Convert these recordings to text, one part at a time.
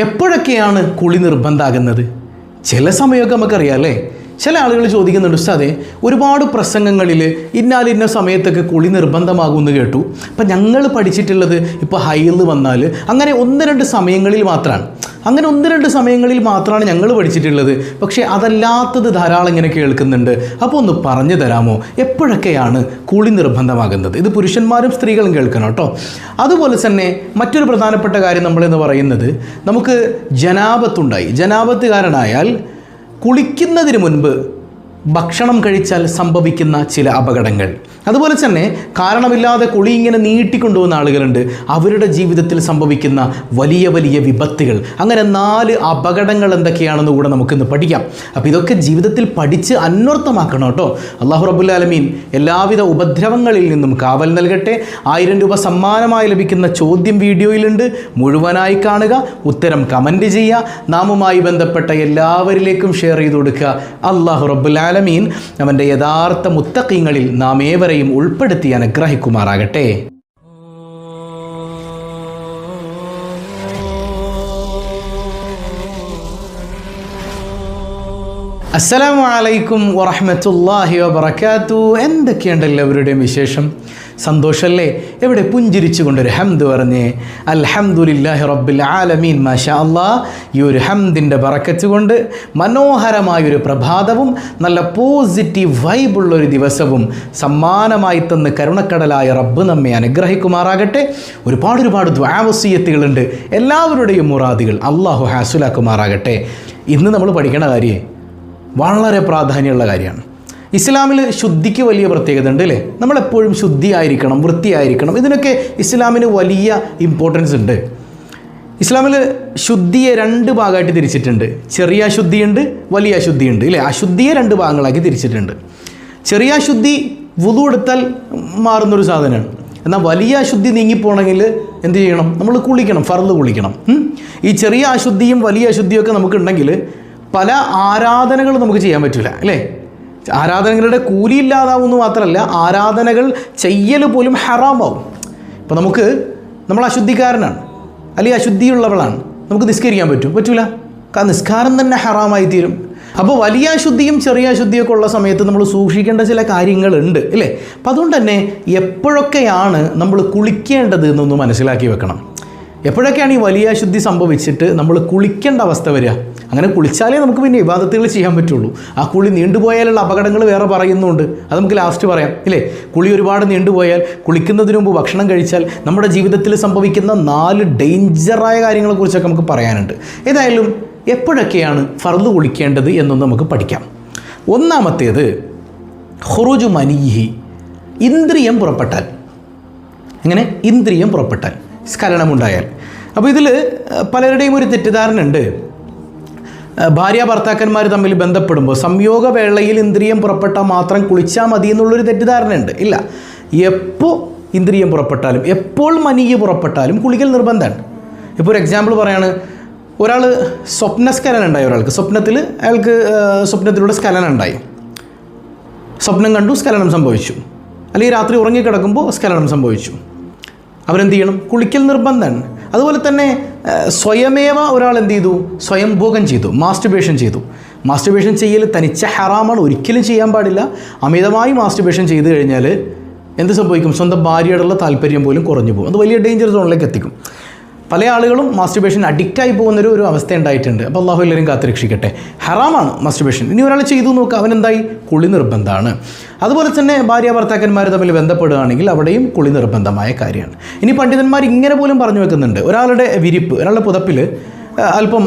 എപ്പോഴൊക്കെയാണ് കുളി നിർബന്ധമാകുന്നത് ചില സമയമൊക്കെ നമുക്കറിയാം അല്ലേ? ചില ആളുകൾ ചോദിക്കുന്നുണ്ട് ഉസ്താദേ ഒരുപാട് പ്രസംഗങ്ങളിൽ ഇന്നാലിന്ന സമയത്തൊക്കെ കുളി നിർബന്ധമാകുമെന്ന് കേട്ടു. അപ്പം ഞങ്ങൾ പഠിച്ചിട്ടുള്ളത് ഇപ്പോൾ ഹൈൽ വന്നാൽ അങ്ങനെ ഒന്ന് രണ്ട് സമയങ്ങളിൽ മാത്രമാണ് അങ്ങനെ ഒന്ന് രണ്ട് സമയങ്ങളിൽ മാത്രമാണ് ഞങ്ങൾ പഠിച്ചിട്ടുള്ളത്. പക്ഷേ അതല്ലാത്തത് ധാരാളം ഇങ്ങനെ കേൾക്കുന്നുണ്ട്. അപ്പോൾ ഒന്ന് പറഞ്ഞു തരാമോ? എപ്പോഴൊക്കെയാണ് കുളി നിർബന്ധമാകുന്നത്? ഇത് പുരുഷന്മാരും സ്ത്രീകളും കേൾക്കണം കേട്ടോ. അതുപോലെ തന്നെ മറ്റൊരു പ്രധാനപ്പെട്ട കാര്യം നമ്മളെന്ന് പറയുന്നത് നമുക്ക് ജനാപത്തുണ്ടായി. ജനാപത്തുകാരനായാൽ കുളിക്കുന്നതിന് മുൻപ് ഭക്ഷണം കഴിച്ചാൽ സംഭവിക്കുന്ന ചില അപകടങ്ങൾ. അതുപോലെ തന്നെ കാരണമില്ലാതെ കുളി ഇങ്ങനെ നീട്ടിക്കൊണ്ടുപോകുന്ന ആളുകളുണ്ട്. അവരുടെ ജീവിതത്തിൽ സംഭവിക്കുന്ന വലിയ വലിയ വിപത്തുകൾ. അങ്ങനെ നാല് അപകടങ്ങൾ എന്തൊക്കെയാണെന്ന് കൂടെ നമുക്കിന്ന് പഠിക്കാം. അപ്പോൾ ഇതൊക്കെ ജീവിതത്തിൽ പഠിച്ച് അന്വർത്ഥമാക്കണം കേട്ടോ. അള്ളാഹു റബുല്ലാലമീൻ എല്ലാവിധ ഉപദ്രവങ്ങളിൽ നിന്നും കാവൽ നൽകട്ടെ. ആയിരം രൂപ സമ്മാനമായി ലഭിക്കുന്ന ചോദ്യം വീഡിയോയിലുണ്ട്. മുഴുവനായി കാണുക. ഉത്തരം കമന്റ് ചെയ്യുക. നാമുമായി ബന്ധപ്പെട്ട എല്ലാവരിലേക്കും ഷെയർ ചെയ്ത് കൊടുക്കുക. അള്ളാഹു റബ്ബുലാലമീൻ അവന്റെ യഥാർത്ഥ മുത്തക്കീങ്ങളിൽ നാം ഏവരെയും ഉൾപ്പെടുത്തി അനുഗ്രഹിക്കുമാറാകട്ടെ. അസ്സലാമു അലൈക്കും വറഹ്മത്തുള്ളാഹി വാത്തു എന്തൊക്കെയുണ്ട് എല്ലാവരുടെയും വിശേഷം? സന്തോഷമല്ലേ എവിടെ പുഞ്ചിരിച്ചു കൊണ്ടൊരു ഹംദ് പറഞ്ഞ് അൽഹംദുലില്ലാഹി റബ്ബിൽ ആലമീൻ മാഷാ അള്ളാ ഈ ഒരു ഹംദിന്റെ ബറക്കത്ത് കൊണ്ട് മനോഹരമായൊരു പ്രഭാതവും നല്ല പോസിറ്റീവ് വൈബുള്ളൊരു ദിവസവും സമ്മാനമായി തന്ന് കരുണക്കടലായ റബ്ബ് നമ്മെ അനുഗ്രഹിക്കുമാറാകട്ടെ. ഒരുപാട് ഒരുപാട് ദ്വാവസീയത്തുകളുണ്ട് എല്ലാവരുടെയും മുറാദികൾ അള്ളാഹു ഹാസുലാക്കുമാറാകട്ടെ. ഇന്ന് നമ്മൾ പഠിക്കണ കാര്യേ വളരെ പ്രാധാന്യമുള്ള കാര്യമാണ്. ഇസ്ലാമിൽ ശുദ്ധിക്ക് വലിയ പ്രത്യേകത ഉണ്ട് അല്ലേ? നമ്മളെപ്പോഴും ശുദ്ധിയായിരിക്കണം വൃത്തിയായിരിക്കണം. ഇതിനൊക്കെ ഇസ്ലാമിന് വലിയ ഇമ്പോർട്ടൻസ് ഉണ്ട്. ഇസ്ലാമിൽ ശുദ്ധിയെ രണ്ട് ഭാഗമായിട്ട് തിരിച്ചിട്ടുണ്ട്. ചെറിയ അശുദ്ധിയുണ്ട് വലിയ അശുദ്ധിയുണ്ട് ഇല്ലേ? അശുദ്ധിയെ രണ്ട് ഭാഗങ്ങളാക്കി തിരിച്ചിട്ടുണ്ട്. ചെറിയ അശുദ്ധി വുതു എടുത്താൽ മാറുന്നൊരു സാധനമാണ്. എന്നാൽ വലിയ അശുദ്ധി നീങ്ങിപ്പോണെങ്കിൽ എന്ത് ചെയ്യണം? നമ്മൾ കുളിക്കണം ഫർദ് കുളിക്കണം. ഈ ചെറിയ അശുദ്ധിയും വലിയ അശുദ്ധിയും ഒക്കെ നമുക്കുണ്ടെങ്കിൽ പല ആരാധനകളും നമുക്ക് ചെയ്യാൻ പറ്റില്ല അല്ലേ? ആരാധനകളുടെ കൂലി ഇല്ലാതാവുമെന്ന് മാത്രമല്ല ആരാധനകൾ ചെയ്യൽ പോലും ഹറാമാവും. ഇപ്പോൾ നമുക്ക് നമ്മൾ അശുദ്ധിക്കാരനാണ്. അല്ലെങ്കിൽ അശുദ്ധിയുള്ളവളാണ്. നമുക്ക് നിസ്കരിക്കാൻ പറ്റും. പറ്റൂല. കാരണം നിസ്കാരം തന്നെ ഹറാമായി തീരും അപ്പോൾ വലിയ അശുദ്ധിയും ചെറിയ അശുദ്ധിയൊക്കെ ഉള്ള സമയത്ത് നമ്മൾ സൂക്ഷിക്കേണ്ട ചില കാര്യങ്ങളുണ്ട്. അല്ലേ അപ്പം അതുകൊണ്ട് തന്നെ എപ്പോഴൊക്കെയാണ് നമ്മൾ കുളിക്കേണ്ടത് എന്നൊന്ന് മനസ്സിലാക്കി വെക്കണം. എപ്പോഴൊക്കെയാണ് ഈ വലിയ ശുദ്ധി സംഭവിച്ചിട്ട് നമ്മൾ കുളിക്കേണ്ട അവസ്ഥ വരിക? അങ്ങനെ കുളിച്ചാലേ നമുക്ക് പിന്നെ വിവാദത്തുകൾ ചെയ്യാൻ പറ്റുള്ളൂ. ആ കുളി നീണ്ടുപോയാലുള്ള അപകടങ്ങൾ വേറെ പറയുന്നുണ്ട്. അത് നമുക്ക് ലാസ്റ്റ് പറയാം. ഇല്ലേ? കുളി ഒരുപാട് നീണ്ടുപോയാൽ കുളിക്കുന്നതിന് മുമ്പ് ഭക്ഷണം കഴിച്ചാൽ നമ്മുടെ ജീവിതത്തിൽ സംഭവിക്കുന്ന നാല് ഡേഞ്ചറായ കാര്യങ്ങളെക്കുറിച്ചൊക്കെ നമുക്ക് പറയാനുണ്ട്. ഏതായാലും എപ്പോഴൊക്കെയാണ് ഫർദ് കുളിക്കേണ്ടത് എന്നൊന്ന് നമുക്ക് പഠിക്കാം. ഒന്നാമത്തേത് ഹുറുജു മനീഹി ഇന്ദ്രിയം പുറപ്പെട്ടാൽ. അങ്ങനെ ഇന്ദ്രിയം പുറപ്പെട്ടാൽ. സ്ഖലനമുണ്ടായാൽ അപ്പോൾ ഇതിൽ പലരുടെയും ഒരു തെറ്റിദ്ധാരണ ഉണ്ട് ഭാര്യ ഭർത്താക്കന്മാർ തമ്മിൽ ബന്ധപ്പെടുമ്പോൾ സംയോഗ വേളയിൽ ഇന്ദ്രിയം പുറപ്പെട്ടാൽ മാത്രം കുളിച്ചാൽ മതി എന്നുള്ളൊരു തെറ്റിദ്ധാരണയുണ്ട്. ഇല്ല. എപ്പോൾ ഇന്ദ്രിയം പുറപ്പെട്ടാലും എപ്പോൾ മനീയ പുറപ്പെട്ടാലും കുളിക്കൽ നിർബന്ധമാണ്. ഇപ്പോൾ ഒരു എക്സാമ്പിൾ പറയാണ്. ഒരാൾ സ്വപ്നസ്ഖലനം ഉണ്ടായി ഒരാൾക്ക്. സ്വപ്നത്തിൽ അയാൾക്ക് സ്വപ്നത്തിലൂടെ സ്ഖലനം ഉണ്ടായി സ്വപ്നം കണ്ടു സ്ഖലനം സംഭവിച്ചു. അല്ലെങ്കിൽ രാത്രി ഉറങ്ങിക്കിടക്കുമ്പോൾ സ്ഖലനം സംഭവിച്ചു. അവരെന്ത് ചെയ്യണം കുളിക്കൽ നിർബന്ധമാണ് അതുപോലെ തന്നെ സ്വയമേവ ഒരാൾ എന്ത് ചെയ്തു സ്വയം ഭോഗം ചെയ്തു മാസ്റ്റർബേഷൻ ചെയ്തു. മാസ്റ്റർബേഷൻ ചെയ്യൽ തനിച്ച ഹറാമാണ് ഒരിക്കലും ചെയ്യാൻ പാടില്ല. അമിതമായി മാസ്റ്റർബേഷൻ ചെയ്തു കഴിഞ്ഞാൽ എന്ത് സംഭവിക്കും? സ്വന്തം ഭാര്യയോടുള്ള താല്പര്യം പോലും കുറഞ്ഞു പോകും. അത് വലിയ ഡേഞ്ചർ സോണിലേക്ക് എത്തിക്കും. പല ആളുകളും മാസ്റ്റുബേഷൻ അഡിക്റ്റായി പോകുന്നൊരു ഒരു അവസ്ഥ ഉണ്ടായിട്ടുണ്ട്. അപ്പോൾ അള്ളാഹു എല്ലാവരും കാത്തുരക്ഷിക്കട്ടെ. ഹറാമാണ് മാസ്റ്റുബേഷൻ ഇനി ഒരാൾ ചെയ്തു നോക്കുക അവനെന്തായി? കുളി നിർബന്ധമാണ്. അതുപോലെ തന്നെ ഭാര്യ ഭർത്താക്കന്മാർ തമ്മിൽ ബന്ധപ്പെടുകയാണെങ്കിൽ അവിടെയും കുളി നിർബന്ധമായ കാര്യമാണ്. ഇനി പണ്ഡിതന്മാർ ഇങ്ങനെ പോലും പറഞ്ഞു വെക്കുന്നുണ്ട്. ഒരാളുടെ വിരിപ്പ് ഒരാളുടെ പുതപ്പിൽ അല്പം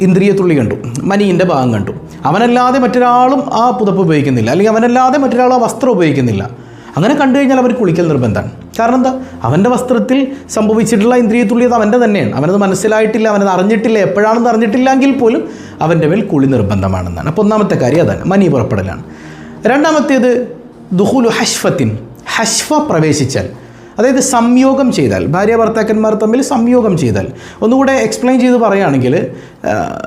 ഇന്ദ്രിയത്തുള്ളി കണ്ടു മനീന്റെ ഭാഗം കണ്ടു. അവനല്ലാതെ മറ്റൊരാളും ആ പുതപ്പ് ഉപയോഗിക്കുന്നില്ല. അല്ലെങ്കിൽ അവനല്ലാതെ മറ്റൊരാൾ ആ വസ്ത്രം ഉപയോഗിക്കുന്നില്ല. അങ്ങനെ കണ്ടു കഴിഞ്ഞാൽ അവർ കുളിക്കൽ നിർബന്ധമാണ്. കാരണം എന്താ? അവന്റെ വസ്ത്രത്തിൽ സംഭവിച്ചിട്ടുള്ള ഇന്ദ്രിയ അവന്റെ തന്നെയാണ്. അവനത് മനസ്സിലായിട്ടില്ല അവനത് അറിഞ്ഞിട്ടില്ല എപ്പോഴാണെന്ന് അറിഞ്ഞിട്ടില്ലെങ്കിൽ പോലും അവന്റെ മേൽ കുളി നിർബന്ധമാണെന്നാണ്. അപ്പോൾ ഒന്നാമത്തെ കാര്യം അതാണ് മനി പുറപ്പെടലാണ്. രണ്ടാമത്തേത് ദുഹുലു ഹഷ്ഫത്തിൻ. ഹഷ്ഫ പ്രവേശിച്ചാൽ അതായത് സംയോഗം ചെയ്താൽ ഭാര്യ ഭർത്താക്കന്മാർ തമ്മിൽ സംയോഗം ചെയ്താൽ. ഒന്നുകൂടെ എക്സ്പ്ലെയിൻ ചെയ്ത് പറയുകയാണെങ്കിൽ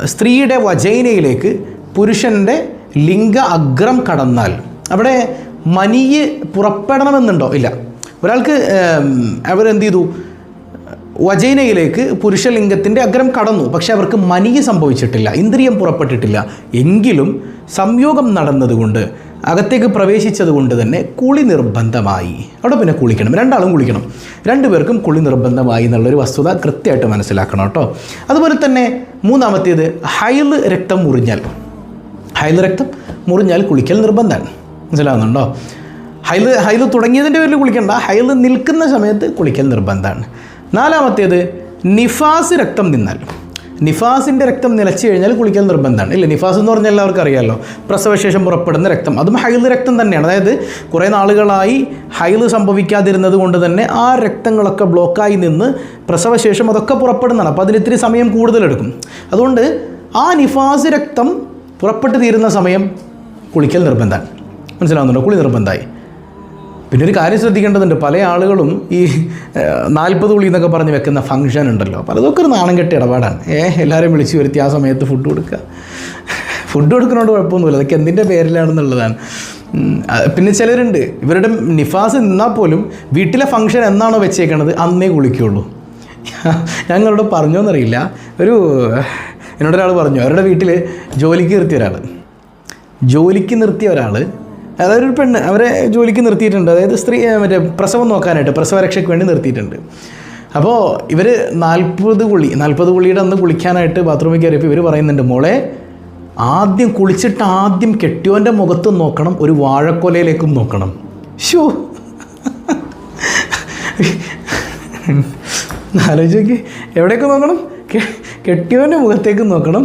സ്ത്രീയുടെ വജൈനയിലേക്ക് പുരുഷന്റെ ലിംഗ അഗ്രം കടന്നാൽ അവിടെ മനിയ് പുറപ്പെടണമെന്നുണ്ടോ? ഇല്ല. ഒരാൾക്ക് അവരെന്ത് ചെയ്തു വജൈനയിലേക്ക് പുരുഷലിംഗത്തിന്റെ അഗ്രം കടന്നു. പക്ഷെ അവർക്ക് മനിയ സംഭവിച്ചിട്ടില്ല ഇന്ദ്രിയം പുറപ്പെട്ടിട്ടില്ല. എങ്കിലും സംയോഗം നടന്നതുകൊണ്ട് അകത്തേക്ക് പ്രവേശിച്ചത് കൊണ്ട് തന്നെ കുളി നിർബന്ധമായി. അവിടെ പിന്നെ കുളിക്കണം രണ്ടാളും കുളിക്കണം. രണ്ടുപേർക്കും കുളി നിർബന്ധമായി എന്നുള്ളൊരു വസ്തുത കൃത്യമായിട്ട് മനസ്സിലാക്കണം കേട്ടോ. അതുപോലെ തന്നെ മൂന്നാമത്തേത് ഹൈൽ രക്തം മുറിഞ്ഞാൽ. ഹൈൽ രക്തം മുറിഞ്ഞാൽ കുളിക്കൽ നിർബന്ധമാണ് മനസ്സിലാവുന്നുണ്ടോ? ഹൈൽ ഹൈൽ തുടങ്ങിയതിന്റെ പേരിൽ കുളിക്കണ്ട. ഹൈൽ നിൽക്കുന്ന സമയത്ത് കുളിക്കൽ നിർബന്ധമാണ്. നാലാമത്തേത് നിഫാസ് രക്തം നിന്നാൽ നിഫാസിന്റെ രക്തം നിലച്ചു കഴിഞ്ഞാൽ കുളിക്കൽ നിർബന്ധമാണ്. ഇല്ല? നിഫാസ് എന്ന് പറഞ്ഞാൽ എല്ലാവർക്കും അറിയാമല്ലോ പ്രസവശേഷം പുറപ്പെടുന്ന രക്തം. അതും ഹൈൽ രക്തം തന്നെയാണ്. അതായത് കുറേ നാളുകളായി ഹൈൽ സംഭവിക്കാതിരുന്നത് കൊണ്ട് തന്നെ ആ രക്തങ്ങളൊക്കെ ബ്ലോക്കായി നിന്ന് പ്രസവശേഷം അതൊക്കെ പുറപ്പെടുന്നതാണ്. അപ്പോൾ അതിന് ഇത്തിരി സമയം കൂടുതലെടുക്കും. അതുകൊണ്ട് ആ നിഫാസ് രക്തം പുറപ്പെട്ടു തീരുന്ന സമയം കുളിക്കൽ നിർബന്ധമാണ്. മനസ്സിലാവുന്നുണ്ടോ? കുളി നിർബന്ധമായി. പിന്നെ ഒരു കാര്യം ശ്രദ്ധിക്കേണ്ടതുണ്ട്. പല ആളുകളും ഈ നാൽപ്പത് ഉള്ളി എന്നൊക്കെ പറഞ്ഞ് വെക്കുന്ന ഫംഗ്ഷൻ ഉണ്ടല്ലോ. പലതൊക്കെ ഒരു നാണം കെട്ടി ഇടപാടാണ്. ഏഹ് എല്ലാവരും വിളിച്ച് വരുത്തി ആ സമയത്ത് ഫുഡ് കൊടുക്കുക ഫുഡ് കൊടുക്കുന്നതുകൊണ്ട് കുഴപ്പമൊന്നുമില്ല. അതൊക്കെ എന്തിന്റെ പേരിലാണെന്നുള്ളതാണ്. പിന്നെ ചിലരുണ്ട്. ഇവരുടെ നിഫാസ് നിന്നാൽ പോലും വീട്ടിലെ ഫംഗ്ഷൻ എന്നാണോ വെച്ചേക്കണത്? അന്നേ കുളിക്കുള്ളൂ. ഞങ്ങളോട് പറഞ്ഞോന്നറിയില്ല. ഒരു എന്നോടൊരാൾ പറഞ്ഞു. അവരുടെ വീട്ടിൽ ജോലിക്ക് നിർത്തിയ ഒരാൾ ജോലിക്ക് നിർത്തിയ ഒരാൾ അതായത് ഒരു പെണ്ണ് അവരെ ജോലിക്ക് നിർത്തിയിട്ടുണ്ട്. അതായത് സ്ത്രീ മറ്റേ പ്രസവം നോക്കാനായിട്ട് പ്രസവരക്ഷയ്ക്ക് വേണ്ടി നിർത്തിയിട്ടുണ്ട്. അപ്പോൾ ഇവർ നാൽപ്പത് കുളി നാൽപ്പത് കുളിയുടെ അന്ന് കുളിക്കാനായിട്ട് ബാത്റൂമിൽ കയറിയപ്പോൾ ഇവർ പറയുന്നുണ്ട് മോളെ ആദ്യം കുളിച്ചിട്ട് ആദ്യം കെട്ടിയോന്റെ മുഖത്തും നോക്കണം ഒരു വാഴക്കൊലയിലേക്കും നോക്കണം. ഷോ ആലോചിച്ച് എവിടേക്ക് നോക്കണം? കെട്ടിയോന്റെ മുഖത്തേക്ക് നോക്കണം.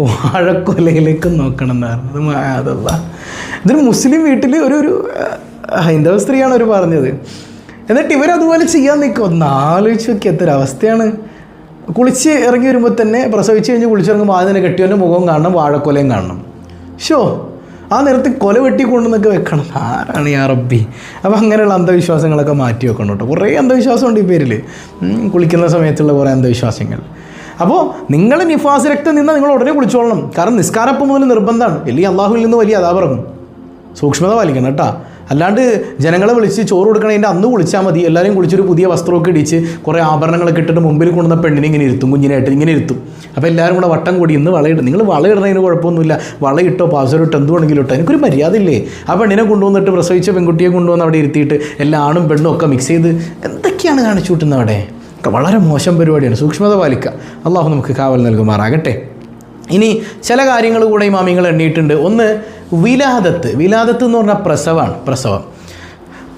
വാഴക്കൊലയിലേക്ക് നോക്കണം എന്ന് പറഞ്ഞത് അതല്ല. ഇതൊരു മുസ്ലിം വീട്ടിൽ ഒരു ഒരു ഹൈന്ദവ സ്ത്രീയാണ് അവർ പറഞ്ഞത്. എന്നിട്ട് ഇവരതുപോലെ ചെയ്യാൻ നിൽക്കും ഒന്ന് ആലോചിച്ച് നോക്കി എത്തൊരവസ്ഥയാണ് കുളിച്ച് ഇറങ്ങി വരുമ്പോൾ തന്നെ പ്രസവിച്ച് കഴിഞ്ഞ് കുളിച്ചിറങ്ങുമ്പോൾ ആദ്യം തന്നെ കെട്ടിയവന്റെ മുഖവും കാണണം വാഴക്കൊലയും കാണണം. ഷോ ആ നേരത്തെ കൊല വെട്ടി കൊണ്ടുവന്നൊക്കെ വെക്കണം. ആരാണ് ഈ അറബി? അപ്പോൾ അങ്ങനെയുള്ള അന്ധവിശ്വാസങ്ങളൊക്കെ മാറ്റി വെക്കണം കേട്ടോ. കുറേ അന്ധവിശ്വാസമുണ്ട് ഈ പേരിൽ കുളിക്കുന്ന സമയത്തുള്ള കുറേ അന്ധവിശ്വാസങ്ങൾ. അപ്പോൾ നിങ്ങൾ നിഫാസ് രക്തം നിന്ന് നിങ്ങൾ ഉടനെ കുളിച്ചോളണം. കാരണം നിസ്കാരപ്പം മുതൽ നിർബന്ധമാണ് വലിയ അള്ളാഹുവിൽ നിന്ന് വലിയ അതാ പറഞ്ഞു സൂക്ഷ്മത പാലിക്കണം കേട്ടോ. അല്ലാണ്ട് ജനങ്ങളെ വിളിച്ച് ചോറ് കൊടുക്കണതിന്റെ അന്ന് കുളിച്ചാൽ മതി. എല്ലാവരും കുളിച്ചൊരു പുതിയ വസ്ത്രമൊക്കെ ഇടിച്ച് കുറേ ആഭരണങ്ങളൊക്കെ ഇട്ടിട്ട് മുമ്പിൽ കൊണ്ടുവന്ന പെണ്ണിനെ ഇങ്ങനെ ഇരുത്തും കുഞ്ഞിനായിട്ട് ഇങ്ങനെ ഇരുത്തും. അപ്പോൾ എല്ലാവരും കൂടെ വട്ടം കൂടി ഇന്ന് വളയിടും നിങ്ങൾ വളയിടുന്നതിന് കുഴപ്പമൊന്നുമില്ല. വളയിട്ടോ പാസ്വേഡ് ഇട്ടോ എന്ത് വേണമെങ്കിലും ഇട്ടോ. എനിക്കൊരു മര്യാദ ഇല്ലേ ആ പെണ്ണിനെ കൊണ്ടുവന്നിട്ട് പ്രസവിച്ച പെൺകുട്ടിയെ കൊണ്ടുവന്ന് അവിടെ ഇരുത്തിയിട്ട് എല്ലാ ആണും പെണ്ണും ഒക്കെ മിക്സ് ചെയ്ത് എന്തൊക്കെയാണ് കാണിച്ചു കൂട്ടുന്നത് അവിടെ? ഒക്കെ വളരെ മോശം പരിപാടിയാണ്. സൂക്ഷ്മത പാലിക്കുക. അള്ളാഹു നമുക്ക് കാവൽ നൽകുമാറാകട്ടെ. ഇനി ചില കാര്യങ്ങൾ കൂടെ ഇമാമിങ്ങൾ എണ്ണിയിട്ടുണ്ട്. ഒന്ന് വിലാദത്ത്. വിലാദത്ത് എന്ന് പറഞ്ഞാൽ പ്രസവമാണ്. പ്രസവം.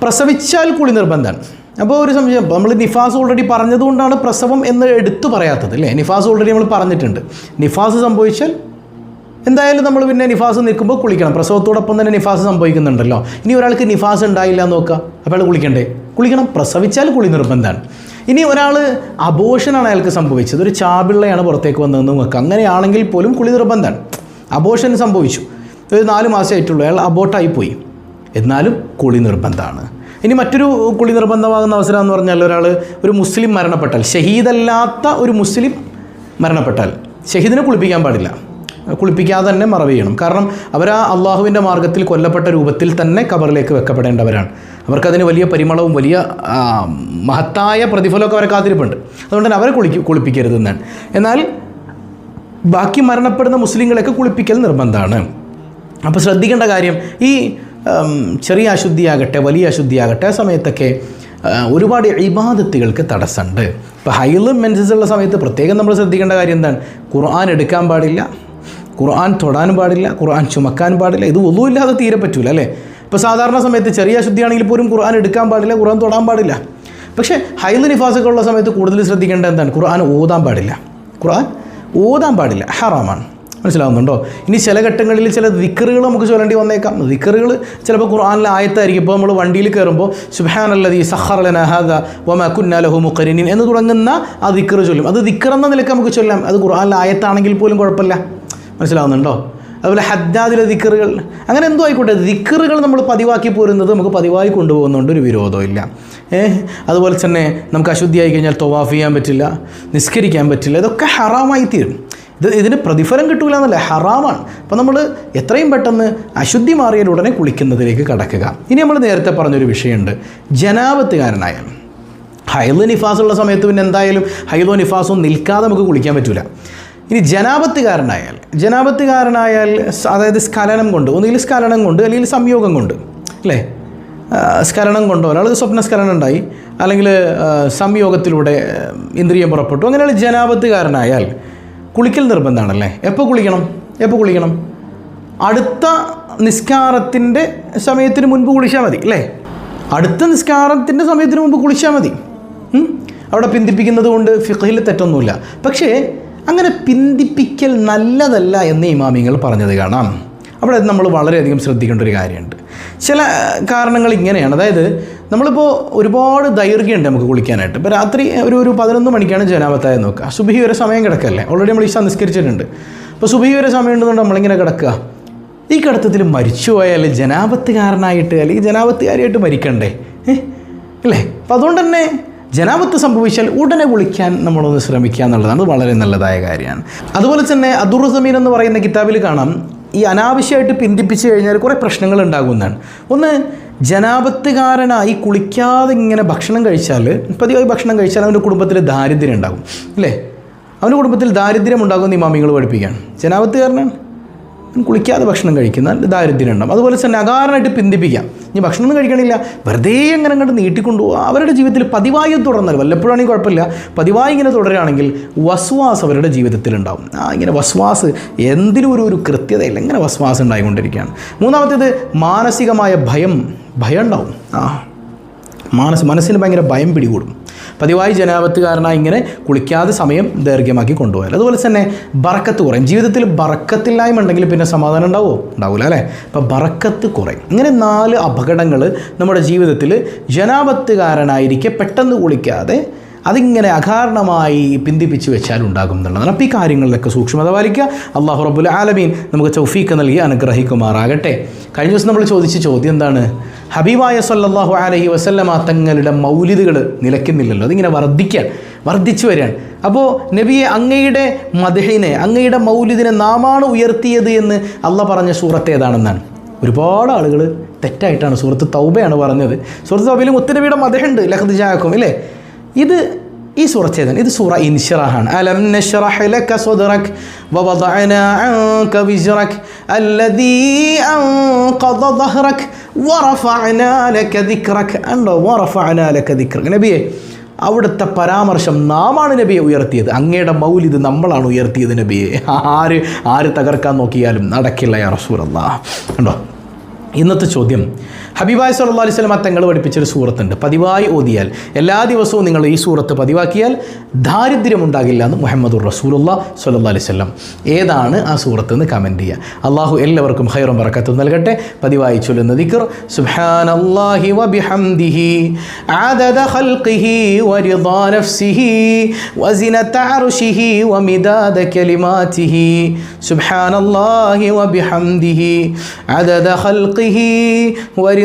പ്രസവിച്ചാൽ കൂടി നിർബന്ധമാണ്. അപ്പോൾ ഒരു സംശയം നമ്മൾ നിഫാസ് ഓൾറെഡി പറഞ്ഞതുകൊണ്ടാണ് പ്രസവം എന്ന് എടുത്തു പറയാത്തത് അല്ലേ? നിഫാസ് ഓൾറെഡി നമ്മൾ പറഞ്ഞിട്ടുണ്ട്. നിഫാസ് സംഭവിച്ചാൽ എന്തായാലും നമ്മൾ പിന്നെ നിഫാസ് നിൽക്കുമ്പോൾ കുളിക്കണം. പ്രസവത്തോടൊപ്പം തന്നെ നിഫാസ് സംഭവിക്കുന്നുണ്ടല്ലോ. ഇനി ഒരാൾക്ക് നിഫാസ് ഉണ്ടായില്ല നോക്കുക. അപ്പോൾ അയാൾ കുളിക്കണ്ടേ? കുളിക്കണം. പ്രസവിച്ചാൽ കുളി നിർബന്ധമാണ്. ഇനി ഒരാൾ അബോഷനാണ് അയാൾക്ക് സംഭവിച്ചത്. ഒരു ചാപിള്ളയാണ് പുറത്തേക്ക് വന്നതെന്ന് നോക്കുക അങ്ങനെയാണെങ്കിൽ പോലും കുളി നിർബന്ധമാണ്. അബോഷൻ സംഭവിച്ചു. ഒരു നാല് മാസമായിട്ടുള്ളൂ അയാൾ അബോട്ടായി പോയി എന്നാലും കുളി നിർബന്ധമാണ്. ഇനി മറ്റൊരു കുളി നിർബന്ധമാകുന്ന അവസരം എന്ന് പറഞ്ഞാൽ ഒരാൾ ഒരു മുസ്ലിം മരണപ്പെട്ടാൽ ഷഹീദല്ലാത്ത ഒരു മുസ്ലിം മരണപ്പെട്ടാൽ ഷഹീദിനെ കുളിപ്പിക്കാൻ പാടില്ല. കുളിപ്പിക്കാതെ തന്നെ മറവ് ചെയ്യണം. കാരണം അവർ ആ അള്ളാഹുവിന്റെ മാർഗത്തിൽ കൊല്ലപ്പെട്ട രൂപത്തിൽ തന്നെ കബറിലേക്ക് വെക്കപ്പെടേണ്ടവരാണ്. അവർക്കതിന് വലിയ പരിമളവും വലിയ മഹത്തായ പ്രതിഫലമൊക്കെ അവരെ കാത്തിരിപ്പുണ്ട്. അതുകൊണ്ട് തന്നെ അവരെ കുളിക്ക് കുളിപ്പിക്കരുതെന്നാണ്. എന്നാൽ ബാക്കി മരണപ്പെടുന്ന മുസ്ലിങ്ങളെയൊക്കെ കുളിപ്പിക്കൽ നിർബന്ധമാണ്. അപ്പോൾ ശ്രദ്ധിക്കേണ്ട കാര്യം ഈ ചെറിയ അശുദ്ധിയാകട്ടെ വലിയ അശുദ്ധിയാകട്ടെ ആ സമയത്തൊക്കെ ഒരുപാട് ഇബാദത്തുകൾക്ക് തടസ്സമുണ്ട്. ഇപ്പോൾ ഹൈലും മെൻസസ് ഉള്ള സമയത്ത് പ്രത്യേകം നമ്മൾ ശ്രദ്ധിക്കേണ്ട കാര്യം എന്താണ്? ഖുർആൻ എടുക്കാൻ പാടില്ല ഖുർആൻ തൊടാൻ പാടില്ല ഖുർആൻ ചുമക്കാൻ പാടില്ല. ഇത് ഒന്നുമില്ലാതെ തീരെ പറ്റില്ല അല്ലേ? ഇപ്പോൾ സാധാരണ സമയത്ത് ചെറിയ അശുദ്ധിയാണെങ്കിൽ പോലും ഖുർആൻ എടുക്കാൻ പാടില്ല ഖുർആൻ തൊടാൻ പാടില്ല. പക്ഷേ ഹൈൽ നിഫാസൊക്കെ ഉള്ള സമയത്ത് കൂടുതൽ ശ്രദ്ധിക്കേണ്ടത് എന്താണ്? ഖുർആൻ ഓതാൻ പാടില്ല. ഖുർആൻ ഓതാൻ പാടില്ല. ഹറാമാണ്. മനസ്സിലാവുന്നുണ്ടോ? ഇനി ചില ഘട്ടങ്ങളിൽ ചില ദിക്കറുകൾ നമുക്ക് ചൊല്ലേണ്ടി വന്നേക്കാം. ദിക്കറുകൾ ചിലപ്പോൾ ഖുർആാനിലെ ആയത്തായിരിക്കും. ഇപ്പോൾ നമ്മൾ വണ്ടിയിൽ കയറുമ്പോൾ സുബാനല്ലതി സഹറലന ഹാദ വമ കുന്നാലഹു മുഖരിനിൻ എന്ന് തുടങ്ങുന്ന ആ ദിക്കറ് ചൊല്ലും. അത് ദിക്കർ എന്ന നിലയ്ക്ക് നമുക്ക് ചൊല്ലാം. അത് ഖുർആാനിലെ ആയത്താണെങ്കിൽ പോലും കുഴപ്പമില്ല. മനസ്സിലാവുന്നുണ്ടോ? അതുപോലെ ഹദ്ദാദിലെ ദിക്കറുകൾ അങ്ങനെ എന്തോ ആയിക്കോട്ടെ ദിക്കറുകൾ നമ്മൾ പതിവാക്കി പോരുന്നത് നമുക്ക് പതിവായി കൊണ്ടുപോകുന്നുണ്ട് ഒരു വിരോധമില്ല ഏഹ് അതുപോലെ തന്നെ നമുക്ക് അശുദ്ധിയായി കഴിഞ്ഞാൽ തൊവാഫ് ചെയ്യാൻ പറ്റില്ല നിസ്കരിക്കാൻ പറ്റില്ല ഇതൊക്കെ ഹറാമായി തീരും. ഇത് ഇതിന് പ്രതിഫലം കിട്ടൂല എന്നല്ല ഹറാമാണ്. അപ്പോൾ നമ്മൾ എത്രയും പെട്ടെന്ന് അശുദ്ധി മാറിയാൽ ഉടനെ കുളിക്കുന്നതിലേക്ക് കടക്കുക. ഇനി നമ്മൾ നേരത്തെ പറഞ്ഞൊരു വിഷയമുണ്ട് ജനാപത്തുകാരനായ. ഹൈലോ നിഫാസുള്ള സമയത്ത് പിന്നെ എന്തായാലും ഹൈലോ നിഫാസും നിൽക്കാതെ നമുക്ക് കുളിക്കാൻ പറ്റില്ല ഇനി ജനാപത്തുകാരനായാൽ ജനാപത്തുകാരനായാൽ അതായത് സ്ഖലനം കൊണ്ട് ഒന്നുകിൽ സ്ഖലനം കൊണ്ട് അല്ലെങ്കിൽ സംയോഗം കൊണ്ട് അല്ലേ? സ്കലനം കൊണ്ടോ ഒരാൾക്ക് സ്വപ്നസ്ഖലനം ഉണ്ടായി അല്ലെങ്കിൽ സംയോഗത്തിലൂടെ ഇന്ദ്രിയം പുറപ്പെട്ടു അങ്ങനെയുള്ള ജനാപത്തുകാരനായാൽ കുളിക്കൽ നിർബന്ധമാണല്ലേ? എപ്പോൾ കുളിക്കണം? എപ്പോൾ കുളിക്കണം? അടുത്ത നിസ്കാരത്തിന്റെ സമയത്തിന് മുൻപ് കുളിച്ചാൽ മതി അല്ലേ? അടുത്ത നിസ്കാരത്തിന്റെ സമയത്തിന് മുമ്പ് കുളിച്ചാൽ മതി. അവിടെ പിന്തിപ്പിക്കുന്നത് കൊണ്ട് ഫിഖയിൽ തെറ്റൊന്നുമില്ല. പക്ഷേ അങ്ങനെ പിന്തിപ്പിക്കൽ നല്ലതല്ല എന്ന് ഇമാമിങ്ങൾ പറഞ്ഞത് കാണാം. അവിടെ നമ്മൾ വളരെയധികം ശ്രദ്ധിക്കേണ്ട ഒരു കാര്യമുണ്ട്. ചില കാരണങ്ങൾ ഇങ്ങനെയാണ്. അതായത് നമ്മളിപ്പോൾ ഒരുപാട് ദൈർഘ്യമുണ്ട് നമുക്ക് കുളിക്കാനായിട്ട്. ഇപ്പോൾ രാത്രി ഒരു ഒരു പതിനൊന്ന് മണിക്കാണ് ജനാപത്തായ നോക്കുക. സുബഹി വരെ സമയം കിടക്കല്ലേ? ഓൾറെഡി നമ്മൾ ഈശാ നിസ്കരിച്ചിട്ടുണ്ട് അപ്പോൾ സുബഹി വരെ സമയം ഉണ്ടെന്നുകൊണ്ട് നമ്മളിങ്ങനെ കിടക്കുക. ഈ കിടത്തത്തിൽ മരിച്ചു പോയാൽ ജനാപത്തുകാരനായിട്ട് അല്ലെങ്കിൽ ജനാപത്തുകാരിയായിട്ട് മരിക്കണ്ടേ? അല്ലേ? അപ്പോൾ അതുകൊണ്ട് തന്നെ ജനാപത്ത് സംഭവിച്ചാൽ ഉടനെ വിളിക്കാൻ നമ്മളൊന്ന് ശ്രമിക്കുക എന്നുള്ളതാണ്. വളരെ നല്ലതായ കാര്യമാണ്. അതുപോലെ തന്നെ അദുർ സമീൻ എന്ന് പറയുന്ന കിതാബിൽ കാണാം ഈ അനാവശ്യമായിട്ട് പിന്തിപ്പിച്ച് കഴിഞ്ഞാൽ കുറേ പ്രശ്നങ്ങൾ ഉണ്ടാകുന്നതാണ്. ഒന്ന് ജനാപത്തുകാരനായി കുളിക്കാതെ ഇങ്ങനെ ഭക്ഷണം കഴിച്ചാൽ പതിവായി ഭക്ഷണം കഴിച്ചാൽ അവന്റെ കുടുംബത്തിൽ ദാരിദ്ര്യം ഉണ്ടാകും അല്ലേ? അവന്റെ കുടുംബത്തിൽ ദാരിദ്ര്യം ഉണ്ടാകുമെന്ന് ഇമാമികൾ പഠിപ്പിക്കുകയാണ്. ജനാപത്തുകാരനാണ്. കുളിക്കാതെ ഭക്ഷണം കഴിക്കുന്നാൽ ദാരിദ്ര്യം ഉണ്ടാവും അതുപോലെ തന്നെ അകാരണമായിട്ട് പിന്തിപ്പിക്കാം. ഇനി ഭക്ഷണം ഒന്നും കഴിക്കണില്ല. വെറുതെ അങ്ങനെ അങ്ങോട്ട് നീട്ടിക്കൊണ്ടുപോകുക അവരുടെ ജീവിതത്തിൽ പതിവായി തുടർന്നാൽ വല്ലപ്പോഴാണെങ്കിൽ കുഴപ്പമില്ല. പതിവായി ഇങ്ങനെ തുടരുകയാണെങ്കിൽ വസ്വാസ് അവരുടെ ജീവിതത്തിൽ ഉണ്ടാവും ആ ഇങ്ങനെ വസ്വാസ് എന്തിനും ഒരു ഒരു കൃത്യതയില്ല. ഇങ്ങനെ വസ്വാസ് ഉണ്ടായിക്കൊണ്ടിരിക്കുകയാണ്. മൂന്നാമത്തേത് മാനസികമായ ഭയം ഭയം ഉണ്ടാവും ആ മാനസ് മനസ്സിന് ഭയങ്കര ഭയം പിടികൂടും. പതിവായി ജനാപത്തുകാരനായി ഇങ്ങനെ കുളിക്കാതെ സമയം ദൈർഘ്യമാക്കി കൊണ്ടുപോയാൽ. അതുപോലെ തന്നെ ബറക്കത്ത് കുറയും. ജീവിതത്തിൽ ബറക്കത്തില്ലായ്മ ഉണ്ടെങ്കിൽ പിന്നെ സമാധാനം ഉണ്ടാവുമോ ഉണ്ടാവില്ല അല്ലേ? അപ്പം ബറക്കത്ത് കുറയും. ഇങ്ങനെ നാല് അപകടങ്ങൾ നമ്മുടെ ജീവിതത്തിൽ ജനാപത്തുകാരനായിരിക്കെ പെട്ടെന്ന് കുളിക്കാതെ അതിങ്ങനെ അകാരണമായി പിന്തിപ്പിച്ച് വെച്ചാൽ ഉണ്ടാകും എന്നുള്ളതാണ്. അപ്പോൾ ഈ കാര്യങ്ങളിലൊക്കെ സൂക്ഷ്മത പാലിക്കുക. അള്ളാഹു റബ്ബുൽ ആലമീൻ നമുക്ക് ചൗഫീക്ക് നൽകി അനുഗ്രഹിക്കുമാറാകട്ടെ. കഴിഞ്ഞ ദിവസം നമ്മൾ ചോദിച്ച ചോദ്യം എന്താണ്? ഹബീബായ സല്ലല്ലാഹു അലൈഹി വസല്ലമ തങ്ങളുടെ മൗലിദുകൾ നിലയ്ക്കുന്നില്ലല്ലോ. അതിങ്ങനെ വർദ്ധിക്കാൻ വർദ്ധിച്ചു വരികയാണ്. അപ്പോൾ നബിയെ അങ്ങയുടെ മദഹിനെ അങ്ങയുടെ മൗലിദിനെ നാമാണ് ഉയർത്തിയത് എന്ന് അള്ള പറഞ്ഞ സൂറത്ത് ഏതാണെന്നാണ്. ഒരുപാട് ആളുകൾ തെറ്റായിട്ടാണ് സൂറത്ത് തൗബയാണ് പറഞ്ഞത്. സൂറത്ത് തൗബയിലും ഉത്തരവിയുടെ മദഹുണ്ട്. ലഹദ് ജാക്കും ഇല്ലേ ഇത് ഈ സൂറ ഇത് സൂറ ഇൻഷിറാണ് അലം ലക വവദഅനാ വറഫഅനാ ലക വറഫഅനാ ലക നബിയെ അവിടുത്തെ പരാമർശം നാമാണ് നബിയെ ഉയർത്തിയത്. അങ്ങയുടെ മൗലിത് നമ്മളാണ് ഉയർത്തിയത് നബിയെ. ആര് ആര് തകർക്കാൻ നോക്കിയാലും നടക്കില്ല യാ റസൂർ കണ്ടോ? ഇന്നത്തെ ചോദ്യം ഹബീബായ് സല്ലാ അലൈഹി സ്വലമ തങ്ങൾ പഠിപ്പിച്ചൊരു സൂറത്തുണ്ട് പതിവായി ഓതിയാൽ എല്ലാ ദിവസവും നിങ്ങൾ ഈ സൂറത്ത് പതിവാക്കിയാൽ ദാരിദ്ര്യം ഉണ്ടാകില്ല എന്ന് മുഹമ്മദുർ റസൂലുള്ള സല്ലാ അലൈഹി സ്വലം ഏതാണ് ആ സൂറത്ത് എന്ന് കമൻറ്റ് ചെയ്യുക അള്ളാഹു എല്ലാവർക്കും ഹൈറും പറക്കത്തും നൽകട്ടെ പതിവായി ചൊല്ലുന്ന ദിക്കർ സുബ്ഹാനല്ലാഹി വബിഹംദിഹി عدد خلقه ورضا نفسه وزنة عرشه ومداد كلماته سبحان الله وبحمده عدد خلقه ورضا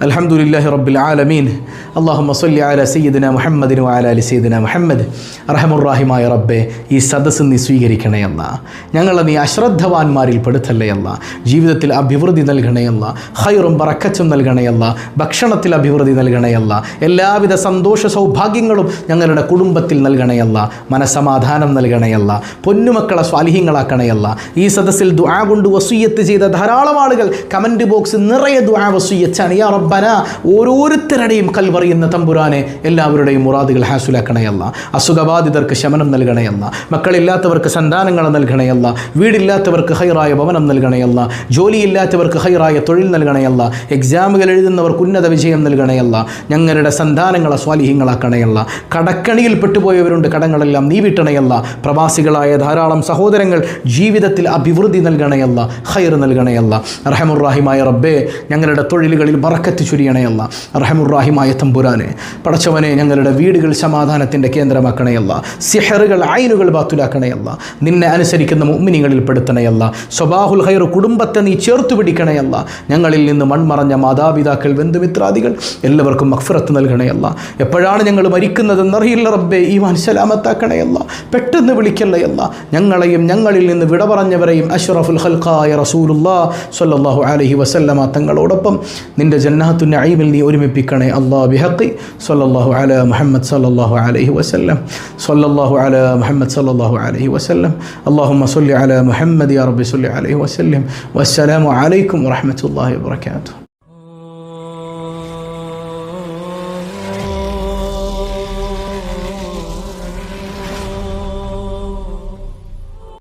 الحمد لله رب العالمين اللهم صل على سيدنا محمد وعلى ال سيدنا محمد റഹമുറാഹിമായ റബ്ബെ ഈ സദസ്സ് നീ സ്വീകരിക്കണയല്ല ഞങ്ങളെ നീ അശ്രദ്ധവാന്മാരിൽ പെടുത്തല്ലയല്ല ജീവിതത്തിൽ അഭിവൃദ്ധി നൽകണയല്ല ഹൈറും പറക്കച്ചും നൽകണയല്ല ഭക്ഷണത്തിൽ അഭിവൃദ്ധി നൽകണയല്ല എല്ലാവിധ സന്തോഷ സൗഭാഗ്യങ്ങളും ഞങ്ങളുടെ കുടുംബത്തിൽ നൽകണയല്ല മനസമാധാനം നൽകണയല്ല പൊന്നുമക്കളെ സ്വാലിഹ്യങ്ങളാക്കണയല്ല ഈ സദസ്സിൽ ദുആ കൊണ്ട് വസൂയത്ത് ചെയ്ത ധാരാളം ആളുകൾ കമൻറ്റ് ബോക്സ് നിറയെ ദുആ വസൂയച്ചാണ് യാ റബ്ബന ഓരോരുത്തരുടെയും കൽവറിയുന്ന തമ്പുരാനെ എല്ലാവരുടെയും മുറാദുകൾ ഹാസുലാക്കണയല്ല. അസുഖബാധിതർക്ക് ശമനം നൽകണയല്ല. മക്കളില്ലാത്തവർക്ക് സന്താനങ്ങൾ നൽകണയല്ല. വീടില്ലാത്തവർക്ക് ഹൈറായ ഭവനം നൽകണയല്ല. ജോലിയില്ലാത്തവർക്ക് ഹൈറായ തൊഴിൽ നൽകണയല്ല. എക്സാമുകൾ എഴുതുന്നവർക്ക് ഉന്നത വിജയം നൽകണയല്ല. ഞങ്ങളുടെ സന്താനങ്ങളെ സ്വാലിഹ്യങ്ങളാക്കണയല്ല. കടക്കണിയിൽ പെട്ടുപോയവരുണ്ട് കടങ്ങളെല്ലാം നീ വിട്ടണയല്ല പ്രവാസികളായ ധാരാളം സഹോദരങ്ങൾ ജീവിതത്തിൽ അഭിവൃദ്ധി നൽകണയല്ല. ഹൈർ നൽകണയല്ല. റഹമുറാഹിമായ റബ്ബേ ഞങ്ങളുടെ തൊഴിലുകളിൽ ബറക്കത്ത് ചുരിയണയല്ല റഹമുറാഹിമായ തമ്പു തമ്പുരാനെ പടച്ചവനെ ഞങ്ങളുടെ വീടുകൾ സമാധാനത്തിന്റെ കേന്ദ്രമാക്കണയല്ല സിഹറുകൾ ആയിനുകൾ ബാത്തുലാക്കണയല്ല നിന്നെ അനുസരിക്കുന്ന മുമ്മിനികളിൽ പെടുത്തണയല്ല സ്വബാഹുൽ ഹൈർ കുടുംബത്തെ നീ ചേർത്ത് പിടിക്കണയല്ല ഞങ്ങളിൽ നിന്ന് മൺമറഞ്ഞ മാതാപിതാക്കൾ ബന്ധുമിത്രാദികൾ എല്ലാവർക്കും മക്ഫിറത്ത് നൽകണയല്ല എപ്പോഴാണ് ഞങ്ങൾ മരിക്കുന്നതെന്നറിയില്ല റബ്ബെ. ഈ മനസ്സലാമത്താക്കണയല്ല പെട്ടെന്ന് വിളിക്കല്ലയല്ല ഞങ്ങളെയും ഞങ്ങളിൽ നിന്ന് വിട പറഞ്ഞവരെയും അഷ്റഫുൽ ഹൽഖായ റസൂലുല്ലാ സ്വല്ലല്ലാഹു അലഹി വസല്ലമ തങ്ങളോടൊപ്പം നിന്റെ جنات النعيم اللي أرم بكني الله بحقي صلى الله على محمد صلى الله عليه وسلم صلى الله على محمد صلى الله عليه وسلم اللهم صل على محمد يا رب صل عليه وسلم والسلام عليكم ورحمة الله وبركاته